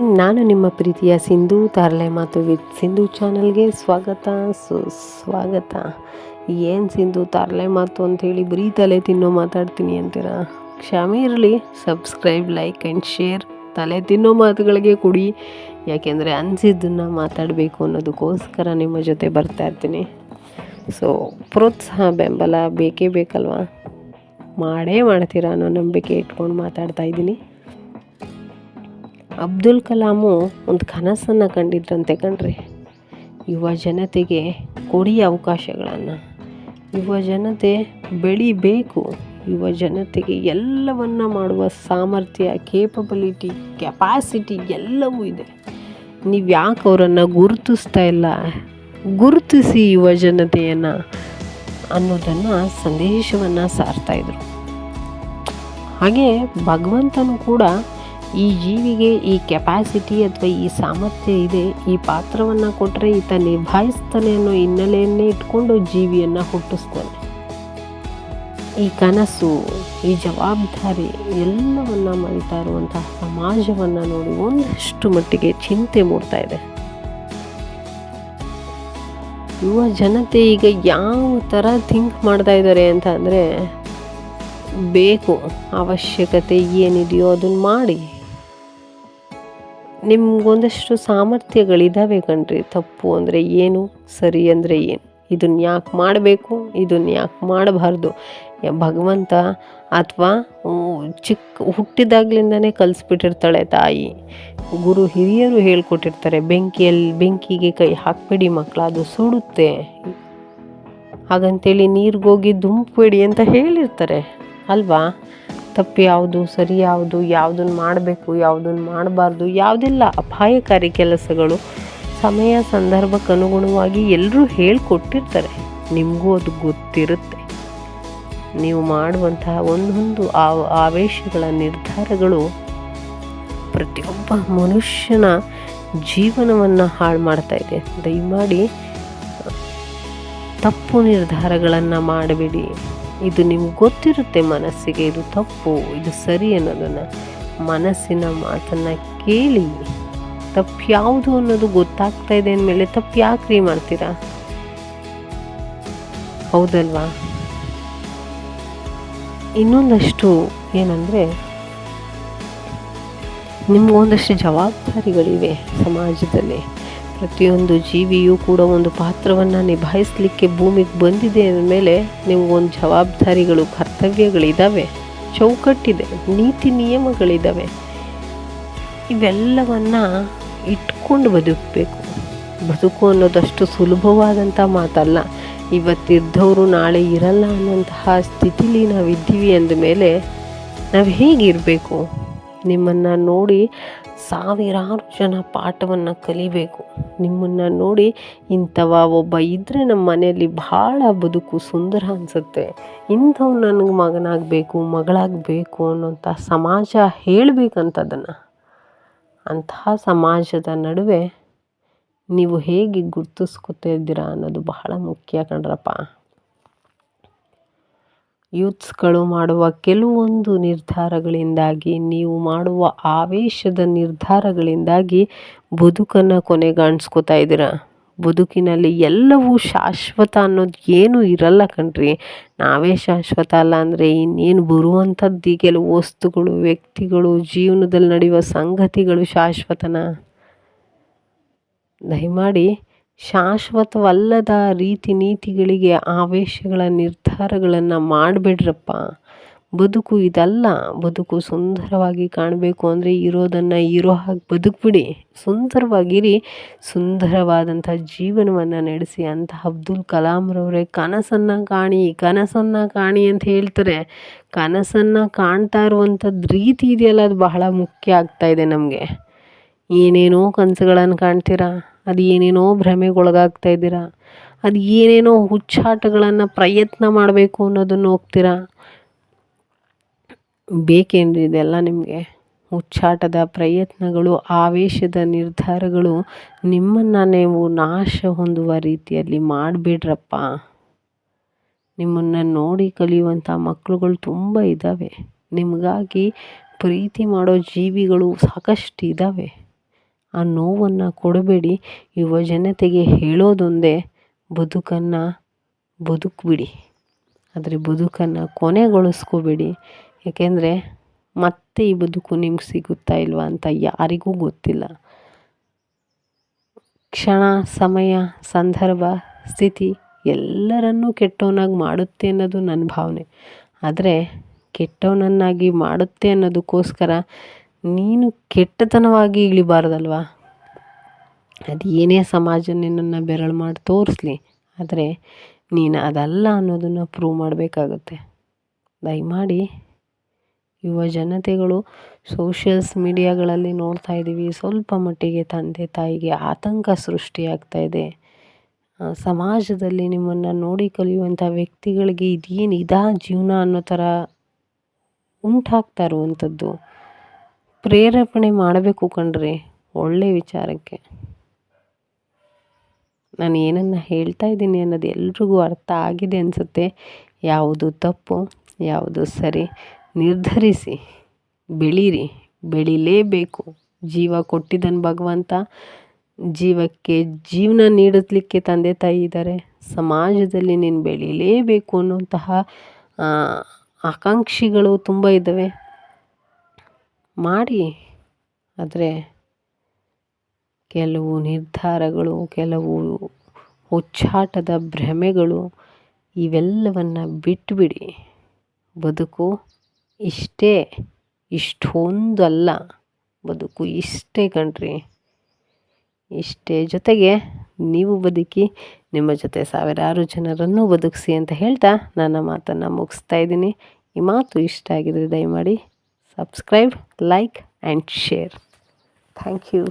ನಾನು ನಿಮ್ಮ ಪ್ರೀತಿಯ ಸಿಂಧು ತಾರಲೆ ಮಾತು ವಿತ್ ಸಿಂಧು ಚಾನಲ್ಗೆ ಸ್ವಾಗತ. ಸುಸ್ವಾಗತ ಏನು ಸಿಂಧು ತಾರಲೆ ಮಾತು ಅಂಥೇಳಿ ಬರೀ ತಲೆ ತಿನ್ನೋ ಮಾತಾಡ್ತೀನಿ ಅಂತೀರಾ? ಕ್ಷಮೆ ಇರಲಿ, ಸಬ್ಸ್ಕ್ರೈಬ್, ಲೈಕ್ ಆ್ಯಂಡ್ ಶೇರ್. ತಲೆ ತಿನ್ನೋ ಮಾತುಗಳಿಗೆ ಕೊಡಿ. ಯಾಕೆಂದರೆ ಅನಿಸಿದ್ದನ್ನು ಮಾತಾಡಬೇಕು ಅನ್ನೋದಕ್ಕೋಸ್ಕರ ನಿಮ್ಮ ಜೊತೆ ಬರ್ತಾ ಇರ್ತೀನಿ. ಸೊ ಪ್ರೋತ್ಸಾಹ, ಬೆಂಬಲ ಬೇಕೇ ಬೇಕಲ್ವಾ? ಮಾಡೇ ಮಾಡ್ತೀರಾ ಅನ್ನೋ ನಂಬಿಕೆ ಇಟ್ಕೊಂಡು ಮಾತಾಡ್ತಾ ಇದ್ದೀನಿ. ಅಬ್ದುಲ್ ಕಲಾಮು ಒಂದು ಕನಸನ್ನು ಕಂಡಿದ್ರಂತೆ ಕಣ್ರಿ. ಯುವ ಜನತೆಗೆ ಕೊಡಿ ಅವಕಾಶಗಳನ್ನು. ಯುವ ಜನತೆ ಬೆಳಿಬೇಕು. ಯುವ ಜನತೆಗೆ ಎಲ್ಲವನ್ನ ಮಾಡುವ ಸಾಮರ್ಥ್ಯ ಕೇಪಬಿಲಿಟಿ ಕೆಪಾಸಿಟಿ ಎಲ್ಲವೂ ಇದೆ. ನೀವು ಯಾಕೆ ಅವರನ್ನು ಗುರುತಿಸ್ತಾ ಇಲ್ಲ? ಗುರುತಿಸಿ ಯುವ ಜನತೆಯನ್ನು ಅನ್ನೋದನ್ನು ಸಂದೇಶವನ್ನು ಸಾರ್ತಾಯಿದ್ರು ಹಾಗೆ ಭಗವಂತನು ಕೂಡ ಈ ಜೀವಿಗೆ ಈ ಕೆಪಾಸಿಟಿ ಅಥವಾ ಈ ಸಾಮರ್ಥ್ಯ ಇದೆ, ಈ ಪಾತ್ರವನ್ನು ಕೊಟ್ಟರೆ ಈತ ನಿಭಾಯಿಸ್ತಾನೆ ಅನ್ನೋ ಹಿನ್ನೆಲೆಯನ್ನೇ ಇಟ್ಕೊಂಡು ಜೀವಿಯನ್ನು ಹುಟ್ಟಿಸ್ತಾನೆ. ಈ ಕನಸು, ಈ ಜವಾಬ್ದಾರಿ ಎಲ್ಲವನ್ನ ಮರಿತಾ ಇರುವಂತಹ ಸಮಾಜವನ್ನು ನೋಡಿ ಒಂದಷ್ಟು ಮಟ್ಟಿಗೆ ಚಿಂತೆ ಮೂಡ್ತಾ ಇದೆ. ಯುವ ಜನತೆ ಈಗ ಯಾವ ಥರ ಥಿಂಕ್ ಮಾಡ್ತಾ ಇದ್ದಾರೆ ಅಂತ ಅಂದರೆ, ಬೇಕು ಅವಶ್ಯಕತೆ ಏನಿದೆಯೋ ಅದನ್ನು ಮಾಡಿ. ನಿಮ್ಗೊಂದಷ್ಟು ಸಾಮರ್ಥ್ಯಗಳಿದ್ದಾವೆ ಕಣ್ರಿ. ತಪ್ಪು ಅಂದರೆ ಏನು, ಸರಿ ಅಂದರೆ ಏನು? ಇದನ್ನ ಯಾಕೆ ಮಾಡಬೇಕು? ಇದನ್ನ ಯಾಕೆ ಮಾಡಬಾರ್ದು? ಭಗವಂತ ಅಥವಾ ಚಿಕ್ಕ ಹುಟ್ಟಿದಾಗ್ಲಿಂದನೇ ಕಲಿಸ್ಬಿಟ್ಟಿರ್ತಾಳೆ ತಾಯಿ. ಗುರು ಹಿರಿಯರು ಹೇಳ್ಕೊಟ್ಟಿರ್ತಾರೆ ಬೆಂಕಿಯಲ್ಲಿ ಬೆಂಕಿಗೆ ಕೈ ಹಾಕಬೇಡಿ ಮಕ್ಕಳು ಅದು ಸುಡುತ್ತೆ. ಹಾಗಂತೇಳಿ ನೀರಿಗೋಗಿ ದುಂಬಬೇಡಿ ಅಂತ ಹೇಳಿರ್ತಾರೆ. ಅಲ್ವಾ? ತಪ್ಪು ಯಾವುದು, ಸರಿ ಯಾವುದು, ಯಾವುದನ್ನು ಮಾಡಬೇಕು, ಯಾವುದನ್ನು ಮಾಡಬಾರ್ದು, ಯಾವುದೆಲ್ಲ ಅಪಾಯಕಾರಿ ಕೆಲಸಗಳು ಸಮಯ, ಸಂದರ್ಭಕ್ಕೆ ಅನುಗುಣವಾಗಿ ಎಲ್ಲರೂ ಹೇಳಿಕೊಟ್ಟಿರ್ತಾರೆ. ನಿಮಗೂ ಅದು ಗೊತ್ತಿರುತ್ತೆ. ನೀವು ಮಾಡುವಂತಹ ಒಂದೊಂದು ಆವೇಶಗಳ ನಿರ್ಧಾರಗಳು ಪ್ರತಿಯೊಬ್ಬ ಮನುಷ್ಯನ ಜೀವನವನ್ನು ಹಾಳು ಮಾಡ್ತಾ ಇದೆ. ದಯಮಾಡಿ ತಪ್ಪು ನಿರ್ಧಾರಗಳನ್ನು ಮಾಡಬೇಡಿ. ಇದು ನಿಮ್ಗೆ ಗೊತ್ತಿರುತ್ತೆ ಮನಸ್ಸಿಗೆ, ಇದು ತಪ್ಪು, ಇದು ಸರಿ ಅನ್ನೋದನ್ನು. ಮನಸ್ಸಿನ ಮಾತನ್ನು ಕೇಳಿ. ತಪ್ಪು ಯಾವುದು ಅನ್ನೋದು ಗೊತ್ತಾಗ್ತಾ ಇದೆ ಅಂದಮೇಲೆ ತಪ್ಪು ಯಾಕೆ ರೀ ಮಾಡ್ತೀರಾ? ಹೌದಲ್ವಾ? ಇನ್ನೊಂದಷ್ಟು ಏನಂದರೆ ನಿಮಗೊಂದಷ್ಟು ಜವಾಬ್ದಾರಿಗಳಿವೆ ಸಮಾಜದಲ್ಲಿ. ಪ್ರತಿಯೊಂದು ಜೀವಿಯೂ ಕೂಡ ಒಂದು ಪಾತ್ರವನ್ನು ನಿಭಾಯಿಸಲಿಕ್ಕೆ ಭೂಮಿಗೆ ಬಂದಿದೆ ಅಂದಮೇಲೆ ನಿಮಗೊಂದು ಜವಾಬ್ದಾರಿಗಳು ಕರ್ತವ್ಯಗಳಿದ್ದಾವೆ ಚೌಕಟ್ಟಿದೆ, ನೀತಿ ನಿಯಮಗಳಿದ್ದಾವೆ ಇವೆಲ್ಲವನ್ನು ಇಟ್ಕೊಂಡು ಬದುಕಬೇಕು. ಬದುಕು ಅನ್ನೋದಷ್ಟು ಸುಲಭವಾದಂಥ ಮಾತಲ್ಲ. ಇವತ್ತಿದ್ದವರು ನಾಳೆ ಇರಲ್ಲ ಅನ್ನೋಂತಹ ಸ್ಥಿತಿಲಿ ನಾವಿದ್ದೀವಿ ಅಂದಮೇಲೆ ನಾವು ಹೇಗಿರಬೇಕು? ನಿಮ್ಮನ್ನು ನೋಡಿ ಸಾವಿರಾರು ಜನ ಪಾಠವನ್ನು ಕಲಿಬೇಕು. ನಿಮ್ಮನ್ನು ನೋಡಿ ಇಂಥವ ಒಬ್ಬ ಇದ್ದರೆ ನಮ್ಮ ಮನೆಯಲ್ಲಿ ಭಾಳ ಬದುಕು ಸುಂದರ ಅನಿಸುತ್ತೆ. ಇಂಥವ್ ನನಗೆ ಮಗನಾಗಬೇಕು, ಮಗಳಾಗಬೇಕು ಅನ್ನೋಂಥ ಸಮಾಜ ಹೇಳಬೇಕಂತದನ್ನು ಅಂತಹ ಸಮಾಜದ ನಡುವೆ ನೀವು ಹೇಗೆ ಗುರ್ತಿಸ್ಕೊತಾ ಇದ್ದೀರಾ ಅನ್ನೋದು ಬಹಳ ಮುಖ್ಯ ಕಣ್ರಪ್ಪ. ಯೂತ್ಸ್ಗಳು ಮಾಡುವ ಕೆಲವೊಂದು ನಿರ್ಧಾರಗಳಿಂದಾಗಿ, ನೀವು ಮಾಡುವ ಆವೇಶದ ನಿರ್ಧಾರಗಳಿಂದಾಗಿ ಬದುಕನ್ನು ಕೊನೆಗಾಣಿಸ್ಕೋತಾ ಇದ್ದೀರಾ? ಬದುಕಿನಲ್ಲಿ ಎಲ್ಲವೂ ಶಾಶ್ವತ ಅನ್ನೋದು ಏನೂ ಇರಲ್ಲ ಕಣ್ರಿ. ನಾವೇ ಶಾಶ್ವತ ಅಲ್ಲ ಅಂದರೆ ಇನ್ನೇನು ಬರುವಂಥದ್ದು ಕೆಲವು ವಸ್ತುಗಳು, ವ್ಯಕ್ತಿಗಳು, ಜೀವನದಲ್ಲಿ ನಡೆಯುವ ಸಂಗತಿಗಳು ಶಾಶ್ವತನ? ದಯಮಾಡಿ ಶಾಶ್ವತವಲ್ಲದ ರೀತಿ ನೀತಿಗಳಿಗೆ, ಆವೇಶಗಳ ನಿರ್ಧಾರಗಳನ್ನು ಮಾಡಬೇಡ್ರಪ್ಪ. ಬದುಕು ಇದಲ್ಲ. ಬದುಕು ಸುಂದರವಾಗಿ ಕಾಣಬೇಕು ಅಂದರೆ ಇರೋದನ್ನು ಇರೋ ಹಾಗೆ ಬದುಕ್ಬಿಡಿ. ಸುಂದರವಾಗಿರಿ. ಸುಂದರವಾದಂಥ ಜೀವನವನ್ನು ನಡೆಸಿ. ಅಂತ ಅಬ್ದುಲ್ ಕಲಾಂರವರೇ ಕನಸನ್ನು ಕಾಣಿ ಕನಸನ್ನು ಕಾಣಿ ಅಂತ ಹೇಳ್ತಾರೆ. ಕನಸನ್ನು ಕಾಣ್ತಾ ಇರುವಂಥದ್ದು ರೀತಿ ಇದೆಯಲ್ಲ, ಅದು ಬಹಳ ಮುಖ್ಯ ಆಗ್ತಾ ಇದೆ ನಮಗೆ. ಏನೇನೋ ಕನಸುಗಳನ್ನು ಕಾಣ್ತೀರಾ? ಅದು ಏನೇನೋ ಭ್ರಮೆಗೊಳಗಾಗ್ತಾ ಇದ್ದೀರಾ? ಅದು ಏನೇನೋ ಹುಚ್ಚಾಟಗಳನ್ನು ಪ್ರಯತ್ನ ಮಾಡಬೇಕು ಅನ್ನೋದನ್ನು ಹೋಗ್ತೀರಾ? ಬೇಕೇನ್ರಿ ಇದೆಲ್ಲ ನಿಮಗೆ? ಹುಚ್ಚಾಟದ ಪ್ರಯತ್ನಗಳು, ಆವೇಶದ ನಿರ್ಧಾರಗಳು ನಿಮ್ಮನ್ನು ನೀವು ನಾಶ ಹೊಂದುವ ರೀತಿಯಲ್ಲಿ ಮಾಡಿಬಿಡ್ರಪ್ಪ. ನಿಮ್ಮನ್ನು ನೋಡಿ ಕಲಿಯುವಂಥ ಮಕ್ಕಳುಗಳು ತುಂಬ ಇದ್ದಾವೆ ನಿಮಗಾಗಿ ಪ್ರೀತಿ ಮಾಡೋ ಜೀವಿಗಳು ಸಾಕಷ್ಟು ಇದ್ದಾವೆ ಆ ನೋವನ್ನು ಕೊಡಬೇಡಿ. ಯುವ ಜನತೆಗೆ ಹೇಳೋದೊಂದೇ ಬದುಕನ್ನು ಬದುಕ್ಬಿಡಿ. ಆದರೆ ಬದುಕನ್ನು ಕೊನೆಗೊಳಿಸ್ಕೋಬೇಡಿ. ಏಕೆಂದರೆ ಮತ್ತೆ ಈ ಬದುಕು ನಿಮ್ಗೆ ಸಿಗುತ್ತಾ ಇಲ್ವಾ ಅಂತ ಯಾರಿಗೂ ಗೊತ್ತಿಲ್ಲ. ಕ್ಷಣ, ಸಮಯ, ಸಂದರ್ಭ, ಸ್ಥಿತಿ ಎಲ್ಲರನ್ನೂ ಕೆಟ್ಟವನಾಗಿ ಮಾಡುತ್ತೆ ಅನ್ನೋದು ನನ್ನ ಭಾವನೆ. ಆದರೆ ಕೆಟ್ಟವನನ್ನಾಗಿ ಮಾಡುತ್ತೆ ಅನ್ನೋದಕ್ಕೋಸ್ಕರ ನೀನು ಕೆಟ್ಟತನವಾಗಿ ಇಳಿಬಾರ್ದಲ್ವಾ? ಅದು ಏನೇ ಸಮಾಜ ನಿನ್ನನ್ನು ಬೆರಳು ಮಾಡಿ ತೋರಿಸ್ಲಿ, ಆದರೆ ನೀನು ಅದಲ್ಲ ಅನ್ನೋದನ್ನು ಪ್ರೂವ್ ಮಾಡಬೇಕಾಗತ್ತೆ. ದಯಮಾಡಿ ಯುವ ಜನತೆಗಳು ಸೋಷಿಯಲ್ಸ್ ಮೀಡಿಯಾಗಳಲ್ಲಿ ನೋಡ್ತಾ ಇದ್ದೀವಿ. ಸ್ವಲ್ಪ ಮಟ್ಟಿಗೆ ತಂದೆ ತಾಯಿಗೆ ಆತಂಕ ಸೃಷ್ಟಿಯಾಗ್ತಾ ಇದೆ. ಸಮಾಜದಲ್ಲಿ ನಿಮ್ಮನ್ನು ನೋಡಿ ಕಲಿಯುವಂಥ ವ್ಯಕ್ತಿಗಳಿಗೆ ಇದೇನು ಇದಾ ಜೀವನ ಅನ್ನೋ ಥರ ಉಂಟಾಗ್ತಾ ಇರುವಂಥದ್ದು. ಪ್ರೇರೇಪಣೆ ಮಾಡಬೇಕು ಕಣ್ರಿ, ಒಳ್ಳೆ ವಿಚಾರಕ್ಕೆ. ನಾನು ಏನನ್ನು ಹೇಳ್ತಾ ಇದ್ದೀನಿ ಅನ್ನೋದು ಎಲ್ರಿಗೂ ಅರ್ಥ ಆಗಿದೆ ಅನಿಸುತ್ತೆ. ಯಾವುದು ತಪ್ಪು, ಯಾವುದು ಸರಿ ನಿರ್ಧರಿಸಿ, ಬೆಳೀರಿ, ಬೆಳಿಲೇಬೇಕು. ಜೀವ ಕೊಟ್ಟಿದ್ದನ್ನು ಭಗವಂತ. ಜೀವಕ್ಕೆ ಜೀವನ ನೀಡಲಿಕ್ಕೆ ತಂದೆ ತಾಯಿ ಇದ್ದಾರೆ. ಸಮಾಜದಲ್ಲಿ ನೀನು ಬೆಳೀಲೇಬೇಕು ಅನ್ನುವಂತಹ ಆಕಾಂಕ್ಷಿಗಳು ತುಂಬ ಇದ್ದಾವೆ. ಮಾಡಿ. ಆದರೆ ಕೆಲವು ನಿರ್ಧಾರಗಳು, ಕೆಲವು ಹುಚ್ಚಾಟದ ಭ್ರಮೆಗಳು ಇವೆಲ್ಲವನ್ನು ಬಿಟ್ಟುಬಿಡಿ ಬದುಕು ಇಷ್ಟೇ, ಇಷ್ಟೊಂದಲ್ಲ. ಬದುಕು ಇಷ್ಟೇ ಕಣ್ರಿ. ಇಷ್ಟೇ ಜೊತೆಗೆ ನೀವು ಬದುಕಿ, ನಿಮ್ಮ ಜೊತೆ ಸಾವಿರಾರು ಜನರನ್ನು ಬದುಕಿಸಿ ಅಂತ ಹೇಳ್ತಾ ನನ್ನ ಮಾತನ್ನು ಮುಗಿಸ್ತಾ ಇದ್ದೀನಿ. ಈ ಮಾತು ಇಷ್ಟ ಆಗಿದೆ ದಯಮಾಡಿ subscribe, like and share. Thank you.